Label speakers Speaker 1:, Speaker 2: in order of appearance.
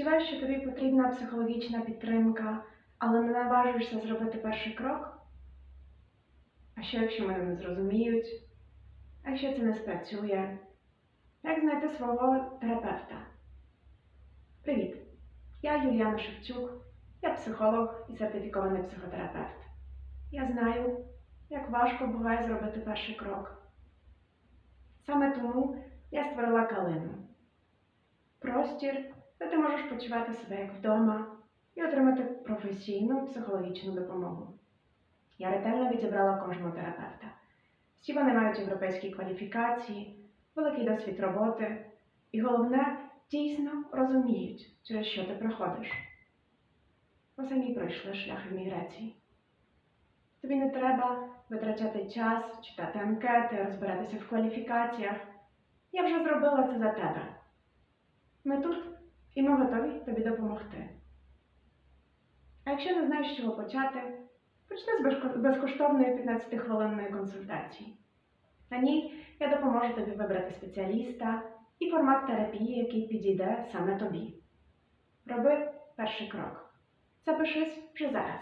Speaker 1: Відчуваєш, що тобі потрібна психологічна підтримка, але не наважуєшся зробити перший крок? А що, якщо мене не зрозуміють? А якщо це не спрацює? Як знайти свого терапевта? Привіт! Я Юліана Шевчук, я психолог і сертифікований психотерапевт. Я знаю, як важко буває зробити перший крок. Саме тому я створила калину. Простір, де ти можеш почувати себе як вдома і отримати професійну психологічну допомогу. Я ретельно відібрала кожного терапевта. Всі вони мають європейські кваліфікації, великий досвід роботи і головне, дійсно розуміють, через що ти проходиш. Бо самі пройшли шлях імміграції. Тобі не треба витрачати час, читати анкети, розбиратися в кваліфікаціях. Я вже зробила це за тебе. І ми готові тобі допомогти. А якщо не знаєш, з чого почати, почни з безкоштовної 15-хвилинної консультації. На ній я допоможу тобі вибрати спеціаліста і формат терапії, який підійде саме тобі. Роби перший крок. Запишись вже зараз.